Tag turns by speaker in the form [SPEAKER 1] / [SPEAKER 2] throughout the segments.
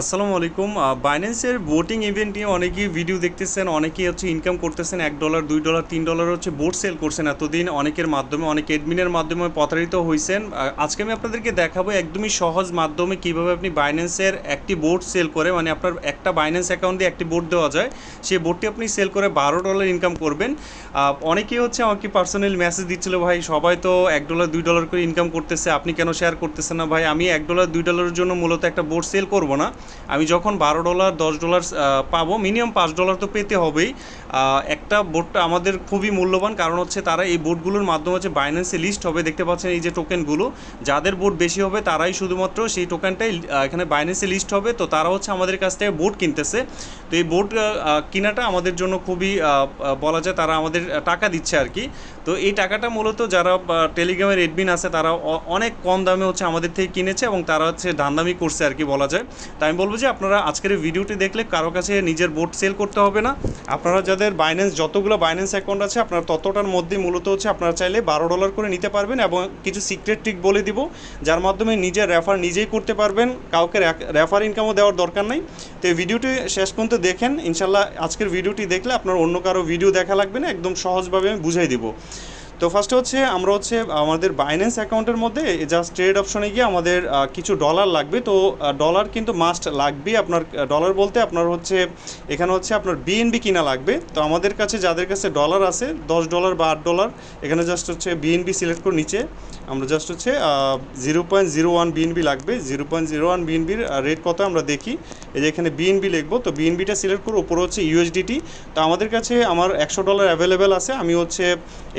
[SPEAKER 1] আসসালামু আলাইকুম। বাইন্যান্সের boating event নিয়ে অনেকেই ভিডিও দেখতেছেন, অনেকেই হচ্ছে ইনকাম করতেছেন, এক ডলার দুই ডলার তিন ডলার হচ্ছে বোট সেল করছেন এতদিন। অনেকের মাধ্যমে, অনেক এডমিনের মাধ্যমে প্রতারিত হয়েছেন আজকে আমি আপনাদেরকে দেখাবো একদমই সহজ মাধ্যমে কীভাবে আপনি বাইন্যান্সের একটি বোট সেল করে মানে আপনার একটা বাইন্যান্স অ্যাকাউন্ট দিয়ে একটি বোট দেওয়া যায়। সেই বোটটি আপনি সেল করে বারো ডলার ইনকাম করবেন। অনেকেই হচ্ছে আমাকে পার্সোনাল মেসেজ দিচ্ছিল, ভাই, সবাই তো এক ডলার দুই ডলার করে ইনকাম করতেছে, আপনি কেন শেয়ার করতেছেন না? ভাই, আমি এক ডলার দুই ডলারের জন্য মূলত একটা বোট সেল করব না। আমি যখন বারো ডলার, দশ ডলার পাবো, মিনিমাম পাঁচ ডলার তো পেতে হবেই। একটা বোটটা আমাদের খুবই মূল্যবান, কারণ হচ্ছে তারা এই বোটগুলোর মাধ্যমে হচ্ছে বাইন্যান্সে লিস্ট হবে। দেখতে পাচ্ছেন এই যে টোকেনগুলো যাদের বোট বেশি হবে তারাই শুধুমাত্র সেই টোকেনটাই এখানে বাইন্যান্সে লিস্ট হবে। তো তারা হচ্ছে আমাদের কাছ থেকে বোট কিনতেছে। তো এই বোট কেনাটা আমাদের জন্য খুবই বলা যায় তারা আমাদের টাকা দিচ্ছে আর কি। তো এই টাকাটা মূলত যারা টেলিগ্রামের এডমিন আছে, তারা অনেক কম দামে হচ্ছে আমাদের থেকে কিনেছে এবং তারা হচ্ছে দামদামি করছে আর কি বলা যায়। তাই আমি বলব যে আপনারা আজকের এই ভিডিওটি দেখলে কারও কাছে নিজের বোট সেল করতে হবে না। আপনারা যাদের বাইন্যান্স যতগুলো বাইন্যান্স অ্যাকাউন্ট আছে, আপনারা ততটার মধ্যে মূলত হচ্ছে আপনারা চাইলে বারো ডলার করে নিতে পারবেন এবং কিছু সিক্রেট ট্রিক বলে দিব, যার মাধ্যমে নিজের রেফার নিজেই করতে পারবেন। কাউকে রেফার ইনকামও দেওয়ার দরকার নেই। তো এই ভিডিওটি শেষ পর্যন্ত দেখেন। ইনশাল্লাহ আজকের ভিডিওটি দেখলে আপনার অন্য কারও ভিডিও দেখা লাগবে না, একদম সহজভাবে আমি বুঝাই দিব। তো ফার্স্টে হচ্ছে আমরা হচ্ছে, আমাদের বাইন্যান্স অ্যাকাউন্টের মধ্যে জাস্ট ট্রেড অপশনে গিয়ে আমাদের কিছু ডলার লাগবে। তো ডলার কিন্তু মাস্ট লাগবে আপনার ডলার বলতে আপনার হচ্ছে, এখানে হচ্ছে আপনার বিএনবি কিনা লাগবে। তো আমাদের কাছে, যাদের কাছে ডলার আছে, দশ ডলার বা আট ডলার এখানে জাস্ট হচ্ছে বিএনবি সিলেক্ট করে নিচে। আমরা জাস্ট হচ্ছে zero point zero one BNB লাগবে। জিরো পয়েন্ট জিরো ওয়ান বিএনবির রেট কত আমরা দেখি। এই যে এখানে বিএনবি লিখব, তো বিএনবিটা সিলেক্ট করে উপরে হচ্ছে ইউএসডিটি তো আমাদের কাছে আমার একশো ডলার অ্যাভেলেবেল আছে। আমি হচ্ছে,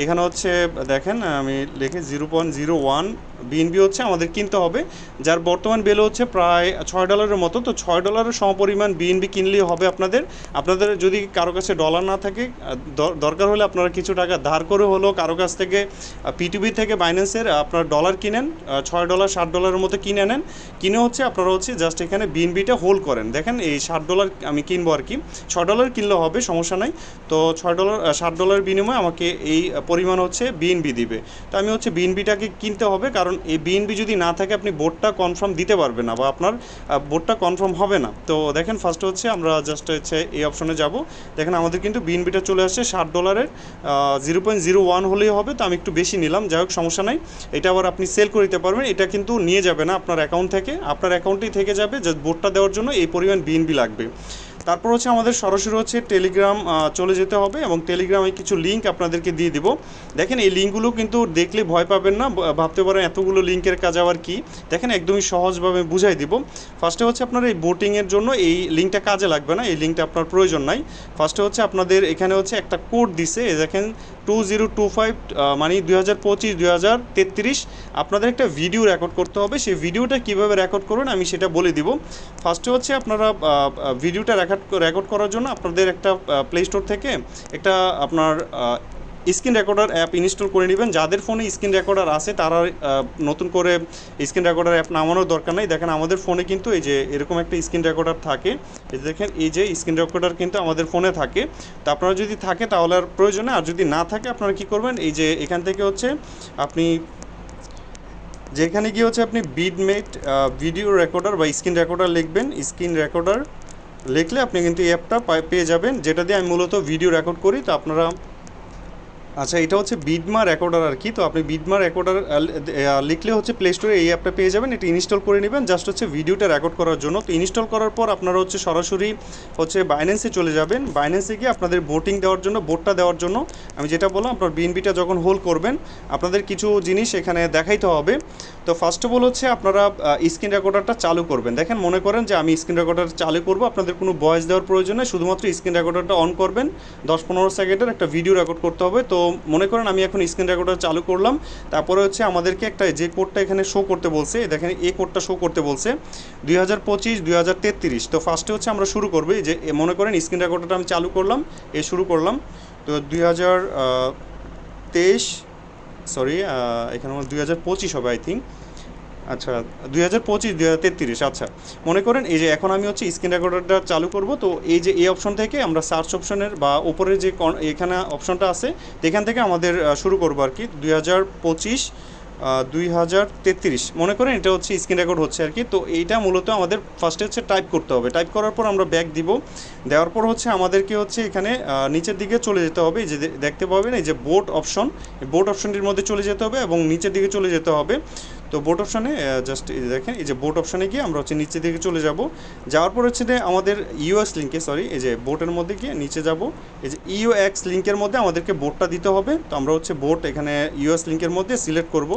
[SPEAKER 1] এখানে হচ্ছে, দেখেন, আমি লিখে zero point zero one BNB হচ্ছে আমাদের কিনতে হবে। যার বর্তমান বেল হচ্ছে প্রায় ছয় ডলারের মতো। তো ছয় ডলারের সমপরিমাণ বিএনবি কিনলেই হবে আপনাদের। আপনাদের যদি কারও কাছে ডলার না থাকে দর- দরকার হলে আপনারা কিছু টাকা ধার করে হলেও কারও কাছ থেকে পিটিভি থেকে বাইন্যান্সের আপনার ডলার কিনেন ছয় ডলার ষাট ডলারের মতো কিনে নেন। কিনে হচ্ছে আপনারা হচ্ছে জাস্ট এখানে বিএনবিটা হোল্ড করেন। দেখেন এই ষাট ডলার আমি কিনবো আর কি। ছয় ডলার কিনলে হবে, সমস্যা নাই। তো ছয় ডলার ষাট ডলার বিনিময়ে আমাকে এই পরিমাণ হচ্ছে বিএনবি দিবে। তো আমি হচ্ছে বিএনবিটাকে কিনতে হবে, কারণ এই বিএনবি যদি না থাকে, আপনি বোর্ডটা কনফার্ম দিতে পারবেন না বা আপনার বোর্ডটা কনফার্ম হবে না। তো দেখেন ফার্স্ট হচ্ছে আমরা জাস্ট হচ্ছে এই অপশনে যাব। দেখেন আমাদের কিন্তু বিএনবিটা চলে আসছে ষাট ডলারের জিরো পয়েন্ট জিরো ওয়ান হলেই হবে, তো আমি একটু বেশি নিলাম। যাই হোক, সমস্যা নাই। এটা আবার আপনি সেল করে দিতে পারবেন, এটা কিন্তু নিয়ে যাবে না আপনার অ্যাকাউন্ট থেকে। আপনার অ্যাকাউন্টেই থেকে যাবে যে বোর্ডটা দেওয়ার জন্য এই পরিমাণ বিএনবি লাগবে। তারপর হচ্ছে আমাদের সরাসরি হচ্ছে টেলিগ্রাম চলে যেতে হবে এবং টেলিগ্রামে কিছু লিঙ্ক আপনাদেরকে দিয়ে দিব। দেখেন এই লিঙ্কগুলো কিন্তু দেখলে ভয় পাবেন না ভাবতে পারেন এতগুলো লিঙ্কের কাজ আবার কি। দেখেন একদমই সহজভাবে বুঝাই দিব। ফার্স্টে হচ্ছে আপনার এই বোটিংয়ের জন্য এই লিঙ্কটা কাজে লাগবে না, এই লিঙ্কটা আপনার প্রয়োজন নাই। ফার্স্টে হচ্ছে আপনাদের এখানে হচ্ছে একটা কোড দিছে দেখেন টু জিরো টু ফাইভ মানে দুই হাজার পঁচিশ, দুই হাজার তেত্রিশ আপনাদের একটা ভিডিও রেকর্ড করতে হবে। সেই ভিডিওটা কীভাবে রেকর্ড করবেন আমি সেটা বলে দিব। ফার্স্টে হচ্ছে আপনারা ভিডিওটা রেকর্ড রেকর্ড করার জন্য আপনাদের একটা প্লে স্টোর থেকে একটা আপনার স্ক্রিন রেকর্ডার অ্যাপ ইনস্টল করে নেবেন। যাদের ফোনে স্ক্রিন রেকর্ডার আছে, তারা নতুন করে স্ক্রিন রেকর্ডার অ্যাপ নামানোর দরকার নেই। দেখেন, আমাদের ফোনে কিন্তু এই যে এরকম একটা স্ক্রিন রেকর্ডার থাকে, এই দেখেন, এই যে স্ক্রিন রেকর্ডার কিন্তু আমাদের ফোনে থাকে। তো আপনারা যদি থাকে, তাহলে আর প্রয়োজনে আর যদি না থাকে, আপনারা কি করবেন, এই যে এখান থেকে হচ্ছে আপনি যেখানে গিয়ে হচ্ছে আপনি বিডমেট ভিডিও রেকর্ডার বা স্ক্রিন রেকর্ডার লিখবেন। স্ক্রিন রেকর্ডার লিখলে আপনি কিন্তু এই অ্যাপটা পেয়ে যাবেন। যেটা দিয়ে আমি মূলত ভিডিও রেকর্ড করি। তো আপনারা আচ্ছা এটা হচ্ছে বিডমা রেকর্ডার আর কি। তো আপনি বিডমা রেকর্ডার লিখলে হচ্ছে প্লে স্টোরে এই অ্যাপটা পেয়ে যাবেন। এটা ইনস্টল করে নেবেন। জাস্ট হচ্ছে ভিডিওটা রেকর্ড করার জন্য। তো ইনস্টল করার পর আপনারা হচ্ছে সরাসরি হচ্ছে বাইন্যান্সে চলে যাবেন। বাইন্যান্সে গিয়ে আপনাদের বোটিং দেওয়ার জন্য বোটটা দেওয়ার জন্য আমি যেটা বললাম, আপনার বিএনবিটা যখন হোল্ড করবেন, আপনাদের কিছু জিনিস এখানে দেখাইতে হবে। তো ফার্স্ট অফ অল হচ্ছে আপনারা স্ক্রিন রেকর্ডারটা চালু করবেন। দেখেন, মনে করেন যে আমি স্ক্রিন রেকর্ডার চালু করব। আপনাদের কোনো ভয়েস দেওয়ার প্রয়োজন নেই। শুধুমাত্র স্ক্রিন রেকর্ডারটা অন করবেন। দশ পনেরো সেকেন্ডের একটা ভিডিও রেকর্ড করতে হবে। তো মনে করেন আমি এখন স্ক্রিন রেকর্ডার চালু করলাম। তারপরে হচ্ছে আমাদেরকে একটা যে কোডটা এখানে শো করতে বলছে দেখেন এই কোডটা শো করতে বলছে, দুই হাজার পঁচিশ, দুই হাজার তেত্রিশ। তো ফার্স্টে হচ্ছে আমরা শুরু করব যে মনে করেন স্ক্রিন রেকর্ডারটা আমি চালু করলাম, এ শুরু করলাম। তো দুই হাজার তেইশ সরি এখানে আমার দুই হাজার পঁচিশ হবে আই থিঙ্ক আচ্ছা দুই হাজার পঁচিশ, দুই হাজার তেত্রিশ আচ্ছা। মনে করেন এই যে এখন আমি হচ্ছে স্ক্রিন রেকর্ডারটা চালু করব, তো এই যে এই অপশন থেকে আমরা সার্চ অপশনের বা উপরের যে এখানে অপশনটা আছে এখান থেকে আমাদের শুরু করব আর কি। দুই হাজার পঁচিশ দুই হাজার তেত্রিশ। মনে করেন এটা হচ্ছে স্ক্রিন রেকর্ড হচ্ছে আর কি। তো এইটা মূলত আমাদের ফার্স্টে হচ্ছে টাইপ করতে হবে। টাইপ করার পর আমরা ব্যাক দিব। দেওয়ার পর হচ্ছে আমাদেরকে হচ্ছে এখানে নিচের দিকে চলে যেতে হবে। যে দেখতে পাবেন, এই যে বোট অপশন বোট অপশনটির মধ্যে চলে যেতে হবে এবং নিচের দিকে চলে যেতে হবে। তো বোট অপশানে জাস্ট দেখেন, এই যে বোট অপশানে গিয়ে আমরা হচ্ছে নিচে দিকে চলে যাব। যাওয়ার পর হচ্ছে আমাদের ইউএস লিঙ্কে সরি এই যে বোটের মধ্যে গিয়ে নিচে যাব। এই যে ইউ এক্স লিঙ্কের মধ্যে আমাদেরকে বোটটা দিতে হবে। তো আমরা হচ্ছে বোট এখানে ইউএস লিঙ্কের মধ্যে সিলেক্ট করব।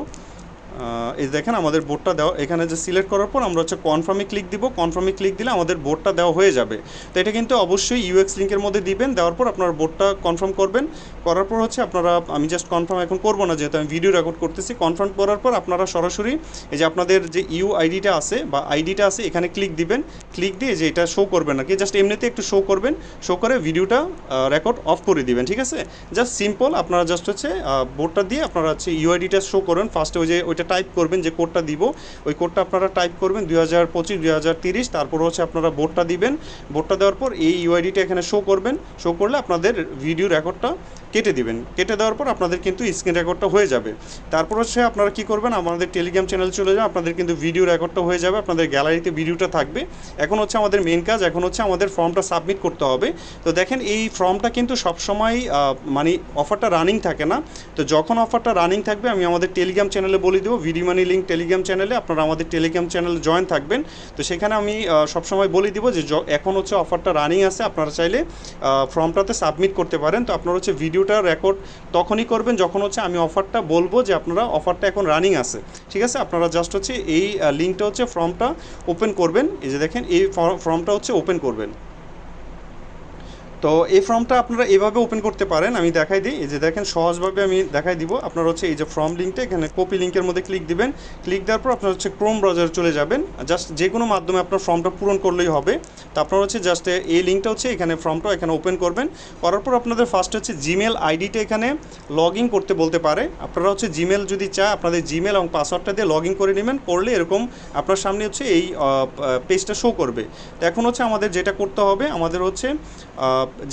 [SPEAKER 1] এই দেখেন আমাদের বোর্ডটা দেওয়া, এখানে যে সিলেক্ট করার পর আমরা হচ্ছে কনফার্মে ক্লিক দিব কনফার্মে ক্লিক দিলে আমাদের বোর্ডটা দেওয়া হয়ে যাবে। তো এটা কিন্তু অবশ্যই ইউএক্স লিঙ্কের মধ্যে দিবেন, দেওয়ার পর আপনার বোর্ডটা কনফার্ম করবেন। করার পর হচ্ছে আপনারা, আমি জাস্ট কনফার্ম এখন করব না, যেহেতু আমি ভিডিও রেকর্ড করতেছি কনফার্ম করার পর আপনারা সরাসরি এই যে আপনাদের যে ইউ আইডিটা আছে বা আইডিটা আছে, এখানে ক্লিক দিবেন। ক্লিক দিয়ে যে এটা শো করবেন না কি জাস্ট এমনিতে একটু শো করবেন শো করে ভিডিওটা রেকর্ড অফ করে দিবেন, ঠিক আছে? জাস্ট সিম্পল আপনারা জাস্ট হচ্ছে বোর্ডটা দিয়ে আপনারা হচ্ছে ইউআইডিটা শো করবেন ফার্স্টে ওই যে ওইটা টাইপ করবেন যে কোডটা দিব। ওই কোডটা আপনারা টাইপ করবেন দুই হাজার পঁচিশ, দুই হাজার তিরিশ, তারপর হচ্ছে আপনারা বোর্ডটা দিবেন। বোর্ডটা দেওয়ার পর এই ইউআইডিটা এখানে শো করবেন। শো করলে আপনাদের ভিডিও রেকর্ডটা কেটে দিবেন। কেটে দেওয়ার পর আপনাদের কিন্তু স্ক্রিন রেকর্ডটা হয়ে যাবে। তারপর হচ্ছে আপনারা কি করবেন? আমাদের টেলিগ্রাম চ্যানেল চলে যাবে, আপনাদের কিন্তু ভিডিও রেকর্ডটা হয়ে যাবে, আপনাদের গ্যালারিতে ভিডিওটা থাকবে। এখন হচ্ছে আমাদের মেন কাজ, এখন হচ্ছে আমাদের ফর্মটা সাবমিট করতে হবে। তো দেখেন, এই ফর্মটা কিন্তু সবসময় মানে অফারটা রানিং থাকে না। তো যখন অফারটা রানিং থাকবে, আমি আমাদের টেলিগ্রাম চ্যানেলে বলে দেবো। ভিডিও মানি লিঙ্ক টেলিগ্রাম চ্যানেলে আপনারা আমাদের টেলিগ্রাম চ্যানেলে জয়েন থাকবেন। তো সেখানে আমি সবসময় বলে দিব যে এখন হচ্ছে অফারটা রানিং আছে। আপনারা চাইলে ফর্মটাতে সাবমিট করতে পারেন। তো আপনারা হচ্ছে ভিডিওটা রেকর্ড তখনই করবেন যখন হচ্ছে আমি অফারটা বলব যে আপনারা অফারটা এখন রানিং আছে। ঠিক আছে? আপনারা জাস্ট হচ্ছে এই লিঙ্কটা হচ্ছে ফর্মটা ওপেন করবেন। এই যে দেখেন, এই ফর্মটা হচ্ছে ওপেন করবেন। তো এই ফর্মটা আপনারা এভাবে ওপেন করতে পারেন, আমি দেখাই দিই। এই যে দেখেন, সহজভাবে আমি দেখাই দিব। আপনার হচ্ছে এই যে ফর্ম লিঙ্কটা এখানে কপি লিঙ্কের মধ্যে ক্লিক দিবেন। ক্লিক দেওয়ার পর আপনার হচ্ছে ক্রোম ব্রাউজারে চলে যাবেন। জাস্ট যে কোনো মাধ্যমে আপনার ফর্মটা পূরণ করলেই হবে। তো আপনার হচ্ছে জাস্ট এই লিঙ্কটা হচ্ছে এখানে ফর্মটা এখানে ওপেন করবেন। করার পর আপনাদের ফার্স্ট হচ্ছে জিমেল আইডিটা এখানে লগ ইন করতে বলতে পারে। আপনারা হচ্ছে জিমেল যদি চায়, আপনাদের জিমেল এবং পাসওয়ার্ডটা দিয়ে লগ ইন করে নেবেন। করলে এরকম আপনার সামনে হচ্ছে এই পেজটা শো করবে। তো এখন হচ্ছে আমাদের যেটা করতে হবে, আমাদের হচ্ছে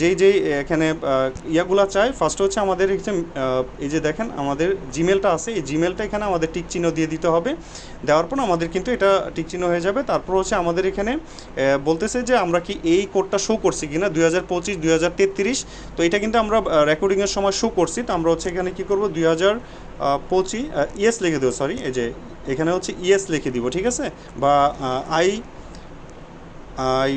[SPEAKER 1] যেই যেই এখানে ইয়াগুলা চাই ফার্স্ট হচ্ছে আমাদের হচ্ছে এই যে দেখেন, আমাদের জিমেলটা আছে, এই জিমেলটা এখানে আমাদের টিক চিহ্ন দিয়ে দিতে হবে। দেওয়ার পর আমাদের কিন্তু এটা টিক চিহ্ন হয়ে যাবে। তারপর হচ্ছে আমাদের এখানে বলতেছে যে আমরা কি এই কোডটা শো করছি কিনা হাজার পঁচিশ, দুই হাজার তেত্রিশ। তো এটা কিন্তু আমরা রেকর্ডিংয়ের সময় শো করছি। তো আমরা হচ্ছে এখানে কি করব, দুই হাজার পঁচিশ ইয়েস লিখে দেবো সরি এই যে, এখানে হচ্ছে ইয়েস লিখে দিব, ঠিক আছে? বা আই আই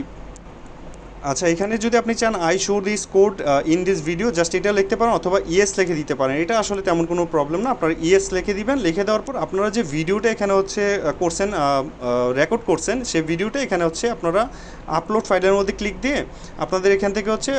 [SPEAKER 1] আচ্ছা এখানে যদি আপনি চান I show this code in this video just এটা লিখতে পারেন অথবা ইএস লিখে দিতে পারেন। এটা আসলে তেমন কোনো প্রবলেম না। আপনারা ইএস লিখে দিবেন। লিখে দেওয়ার পর আপনারা যে ভিডিওটা এখানে হচ্ছে করছেন রেকর্ড করছেন সেই ভিডিওটা এখানে হচ্ছে আপনারা আপলোড ফাইলের মধ্যে ক্লিক দিয়ে আপনাদের এখান থেকে হচ্ছে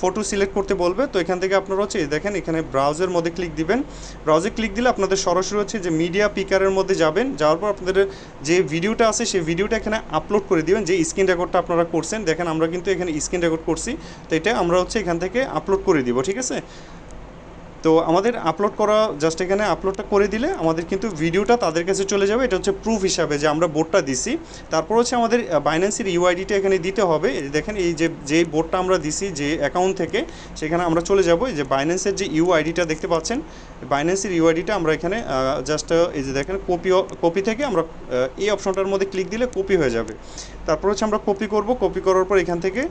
[SPEAKER 1] ফটো সিলেক্ট করতে বলবে। তো এখান থেকে আপনারা হচ্ছে দেখেন, এখানে ব্রাউজের মধ্যে ক্লিক দিবেন। ব্রাউজে ক্লিক দিলে আপনাদের সরাসরি হচ্ছে যে মিডিয়া পিকারের মধ্যে যাবেন। যাওয়ার পর আপনাদের যে ভিডিওটা আছে সেই ভিডিওটা এখানে আপলোড করে দিবেন। যে স্ক্রিন রেকর্ডটা আপনারা করছেন, দেখেন আমরা কিন্তু এখানে স্ক্রিন রেকর্ড করছি, তো এটা আমরা হচ্ছে এখান থেকে আপলোড করে দিব, ঠিক আছে? তো আমাদের আপলোড করা জাস্ট এখানে আপলোডটা করে দিলে আমাদের কিন্তু ভিডিওটা তাদের কাছে চলে যাবে। এটা হচ্ছে প্রুফ হিসাবে যে আমরা বোর্ডটা দিছি। তারপর হচ্ছে আমাদের বাইন্যান্সের ইউআইডিটা এখানে দিতে হবে। দেখেন এই যে, যেই বোর্ডটা আমরা দিছি, যে অ্যাকাউন্ট থেকে, সেখানে আমরা চলে যাব। এই যে বাইন্যান্সের যে ইউআইডিটা দেখতে পাচ্ছেন বাইন্যান্সের ইউআইডিটা আমরা এখানে জাস্ট এই যে দেখেন কপি কপি থেকে আমরা এই অপশনটার মধ্যে ক্লিক দিলে কপি হয়ে যাবে। তারপর হচ্ছে আমরা কপি করব। কপি করার পর এখান থেকে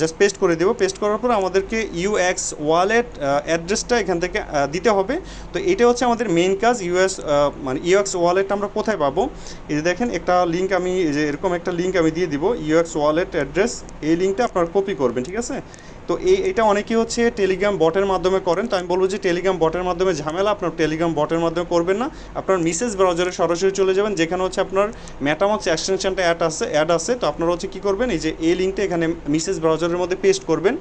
[SPEAKER 1] জাস্ট পেস্ট করে দেবো। পেস্ট করার পর আমাদেরকে ইউএক্স ওয়ালেট অ্যাড্রেসটা এখান থেকে দিতে হবে। তো এটা হচ্ছে আমাদের মেইন কাজ। ইউএস মানে ইউএক্স ওয়ালেট আমরা কোথায় পাবো? এই যে দেখেন, একটা লিঙ্ক আমি এরকম একটা লিঙ্ক আমি দিয়ে দিব। ইউএক্স ওয়ালেট অ্যাড্রেস এই লিঙ্কটা আপনারা কপি করবেন, ঠিক আছে? তো এই, এটা অনেকে হচ্ছে টেলিগ্রাম বটের মাধ্যমে করেন। তো আমি বলব যে টেলিগ্রাম বটের মাধ্যমে ঝামেলা, আপনার টেলিগ্রাম বটের মাধ্যমে করবেন না। আপনার মিসেস ব্রাউজারে সরাসরি চলে যাবেন, যেখানে হচ্ছে আপনার ম্যাটামক্স এক্সটেনশনটা অ্যাড আছে অ্যাড আছে। তো আপনারা হচ্ছে কী করবেন, এই যে এই লিঙ্কটা এখানে মিসেস ব্রাউজারের মধ্যে পেস্ট করবেন।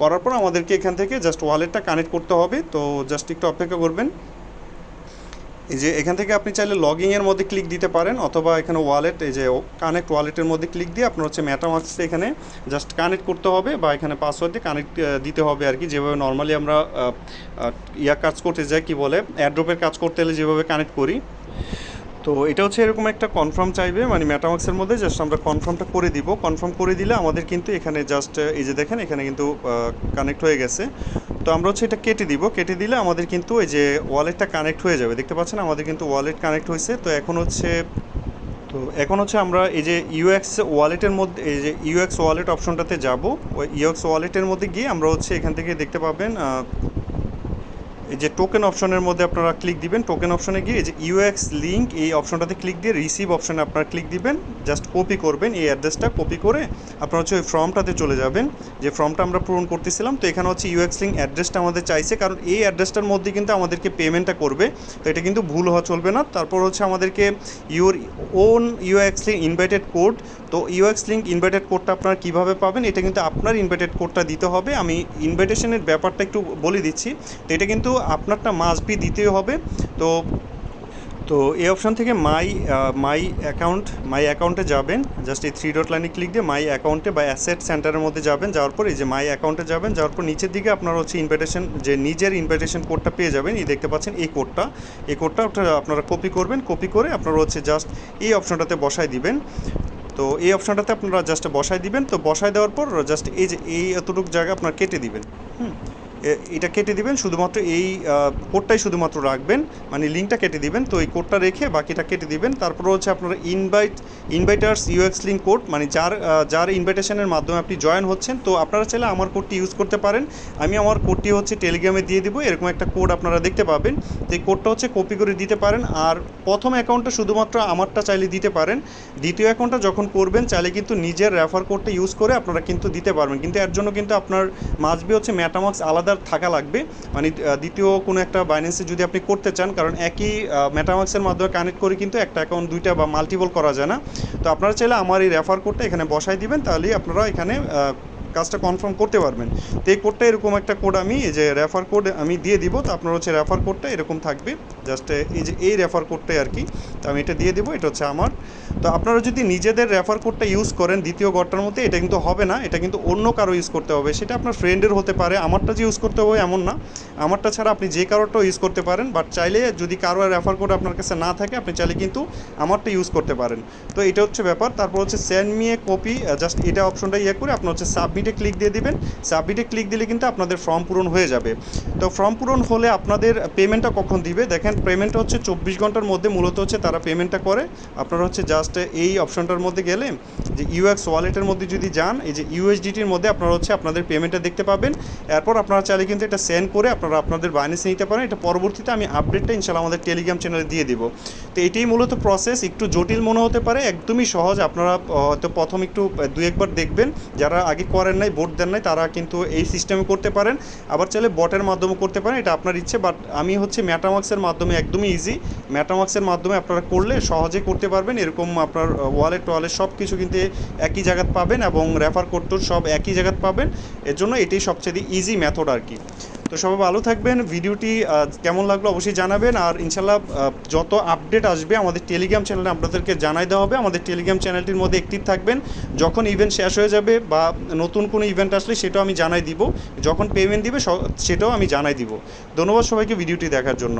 [SPEAKER 1] করার পর আমাদেরকে এখান থেকে জাস্ট ওয়ালেটটা কানেক্ট করতে হবে। তো জাস্ট একটু অপেক্ষা করবেন। এই যে এখান থেকে আপনি চাইলে লগিংয়ের মধ্যে ক্লিক দিতে পারেন অথবা এখানে ওয়ালেট এই যে কানেক্ট ওয়ালেটের মধ্যে ক্লিক দিয়ে আপনার হচ্ছে ম্যাটামাক্সে এখানে জাস্ট কানেক্ট করতে হবে বা এখানে পাসওয়ার্ড দিয়ে কানেক্ট দিতে হবে আর কি। যেভাবে নর্মালি আমরা ইয়া কাজ করতে যাই, কি বলে অ্যাড্রপের কাজ করতে হলে যেভাবে কানেক্ট করি। তো এটা হচ্ছে এরকম একটা কনফার্ম চাইবে মানে ম্যাটামাক্সের মধ্যে জাস্ট আমরা কনফার্মটা করে দিব। কনফার্ম করে দিলে আমাদের কিন্তু এখানে জাস্ট এই যে দেখেন, এখানে কিন্তু কানেক্ট হয়ে গেছে। তো আমরা হচ্ছে এটা কেটে দিব। কেটে দিলে আমাদের কিন্তু এই যে ওয়ালেটটা কানেক্ট হয়ে যাবে। দেখতে পাচ্ছেন, আমাদের কিন্তু ওয়ালেট কানেক্ট হয়েছে। তো এখন হচ্ছে, তো এখন হচ্ছে আমরা এই যে ইউএক্স ওয়ালেটের মধ্যে, এই যে ইউএক্স ওয়ালেট অপশনটাতে যাব। ওই ইউএক্স ওয়ালেটের মধ্যে গিয়ে আমরা হচ্ছে এখান থেকে দেখতে পাবেন এই যে টোকেন অপশনের মধ্যে আপনারা ক্লিক দিবেন টোকেন অপশনে গিয়ে এই যে ইউএক্স লিঙ্ক এই অপশনটাতে ক্লিক দিয়ে রিসিভ অপশনে আপনারা ক্লিক দিবেন জাস্ট কপি করবেন, এই অ্যাড্রেসটা কপি করে আপনারা হচ্ছে ওই ফর্মটাতে চলে যাবেন। যে ফর্মটা আমরা পূরণ করতেছিলাম, তো এখানে হচ্ছে ইউএক্স লিঙ্ক অ্যাড্রেসটা আমাদের চাইছে, কারণ এই অ্যাড্রেসটার মধ্যে কিন্তু আমাদেরকে পেমেন্টটা করবে, তো এটা কিন্তু ভুল হওয়া চলবে না। তারপর হচ্ছে আমাদেরকে your own UX link invited code তো ইউএক্স লিঙ্ক ইনভাইটেড কোডটা আপনারা কীভাবে পাবেন, এটা কিন্তু আপনার ইনভাইটেড কোডটা দিতে হবে। আমি ইনভাইটেশনের ব্যাপারটা একটু বলে দিচ্ছি। তো এটা কিন্তু আপনারটা মাস্ট বি দিতেই হবে। তো তো এই অপশন থেকে মাই মাই অ্যাকাউন্ট মাই অ্যাকাউন্টে যাবেন। জাস্ট এই থ্রি ডট লাইনে ক্লিক দিয়ে মাই অ্যাকাউন্টে বা অ্যাসেট সেন্টারের মধ্যে যাবেন। যাওয়ার পর এই যে মাই অ্যাকাউন্টে যাবেন, যাওয়ার পর নিচের দিকে আপনার হচ্ছে ইনভাইটেশন যে নিজের ইনভাইটেশন কোডটা পেয়ে যাবেন। এই দেখতে পাচ্ছেন এই কোডটা এই কোডটা আপনারা কপি করবেন। কপি করে আপনারা হচ্ছে জাস্ট এই অপশনটাতে বসায় দিবেন। তো এই অপশনটাতে আপনারা জাস্ট বসায় দিবেন। তো বসায় দেওয়ার পর জাস্ট এই যে এই এতটুকু জায়গা আপনারা কেটে দিবেন। হুম। এটা কেটে দিবেন, শুধুমাত্র এই কোডটাই শুধুমাত্র রাখবেন মানে লিঙ্কটা কেটে দিবেন, তো এই কোডটা রেখে বাকিটা কেটে দিবেন। তারপর হচ্ছে আপনারা invite inviters UX link code মানে যার যার ইনভাইটেশনের মাধ্যমে আপনি জয়েন হচ্ছেন, তো আপনারা চাইলে আমার কোডটি ইউজ করতে পারেন। আমি আমার কোডটি হচ্ছে টেলিগ্রামে দিয়ে দিব, এরকম একটা কোড আপনারা দেখতে পাবেন। তো এই কোডটা হচ্ছে কপি করে দিতে পারেন, আর প্রথম অ্যাকাউন্টটা শুধুমাত্র আমারটা চাইলে দিতে পারেন। দ্বিতীয় অ্যাকাউন্টটা যখন করবেন, চাইলে কিন্তু নিজের রেফার কোডটা ইউজ করে আপনারা কিন্তু দিতে পারবেন। কিন্তু এর জন্য কিন্তু আপনার মাসবি হচ্ছে ম্যাটামাক্স আলাদা থাকা লাগবে। মানে দ্বিতীয় কোনো একটা বাইন্যান্সে যদি আপনি করতে চান, কারণ একই মেটামাক্সের মাধ্যমে কানেক্ট করে কিন্তু একটা অ্যাকাউন্ট দুইটা বা মাল্টিপল করা যায় না। তো আপনারা চাইলে আমার এই রেফার কোডটা এখানে বসাই দিবেন, তাহলেই আপনারা এখানে কাজটা কনফার্ম করতে পারবেন। তো এই কোডটা এরকম একটা কোড আমি, এই যে রেফার কোড আমি দিয়ে দিব, তো আপনার হচ্ছে রেফার কোডটা এরকম থাকবে। জাস্ট এই যে এই রেফার কোডটাই আর কি তো আমি এটা দিয়ে দিব, এটা হচ্ছে আমার। তো আপনারা যদি নিজেদের রেফার কোডটা ইউজ করেন দ্বিতীয় গড়টার মধ্যে, এটা কিন্তু হবে না, এটা কিন্তু অন্য কারও ইউজ করতে হবে। সেটা আপনার ফ্রেন্ডের হতে পারে, আমারটা যে ইউজ করতে হবে এমন না। আমারটা ছাড়া আপনি যে কারোরটাও ইউজ করতে পারেন বাট চাইলে যদি কারও রেফার কোড আপনার কাছে না থাকে, আপনি চাইলে কিন্তু আমারটা ইউজ করতে পারেন। তো এটা হচ্ছে ব্যাপার। তারপর হচ্ছে send me a copy just এটা অপশনটা ইয়ে করে, আপনার হচ্ছে সাবমিটে ক্লিক দিয়ে দিবেন। সাবমিটে ক্লিক দিলে কিন্তু আপনাদের ফর্ম পূরণ হয়ে যাবে। তো ফর্ম পূরণ হলে আপনাদের পেমেন্টটা কখন দিবে? দেখেন পেমেন্টটা হচ্ছে চব্বিশ ঘণ্টার মধ্যে মূলত হচ্ছে তারা পেমেন্টটা করে। আপনারা হচ্ছে জাস্ট এই অপশনটার মধ্যে গেলে যে ইউএক্স ওয়ালেটের মধ্যে যদি যান, এই যে ইউএসডিটির মধ্যে আপনারা হচ্ছে আপনাদের পেমেন্টটা দেখতে পাবেন। এরপর আপনারা চাইলে কিন্তু এটা সেন্ড করে আপনারা আপনাদের বাইন্যান্সে নিতে পারেন। এটা পরবর্তীতে আমি আপডেটটা ইনশাল্লাহ আমাদের টেলিগ্রাম চ্যানেলে দিয়ে দিব। তো এটাই মূলত প্রসেস একটু জটিল মনে হতে পারে, একদমই সহজ। আপনারা হয়তো প্রথম একটু দু একবার দেখবেন। যারা আগে করেন নাই, ভোট দেন নাই, তারা কিন্তু এই সিস্টেমে করতে পারেন। আবার চাইলে বটের মাধ্যমে করতে পারেন, এটা আপনার ইচ্ছে বাট আমি হচ্ছে ম্যাটামাক্সের মাধ্যমে একদমই ইজি ম্যাটামাক্সের মাধ্যমে আপনারা করলে সহজে করতে পারবেন, এরকম আপনার ওয়ালেট ওয়ালেট সব কিছু কিন্তু একই জায়গাত পাবেন এবং রেফার কোড সব একই জায়গাত পাবেন। এর জন্য এটাই সবচেয়ে ইজি মেথড আর কি। তো সবাই ভালো থাকবেন। ভিডিওটি কেমন লাগল অবশ্যই জানাবেন। আর ইনশাল্লাহ যত আপডেট আসবে, আমাদের টেলিগ্রাম চ্যানেলে আপনাদেরকে জানাই দেওয়া হবে। আমাদের টেলিগ্রাম চ্যানেলটির মধ্যে অ্যাক্টিভ থাকবেন। যখন ইভেন্ট শেষ হয়ে যাবে বা নতুন কোনো ইভেন্ট আসলে, সেটাও আমি জানাই দিব। যখন পেমেন্ট দিবে সেটাও আমি জানাই দিব। ধন্যবাদ সবাইকে ভিডিওটি দেখার জন্য।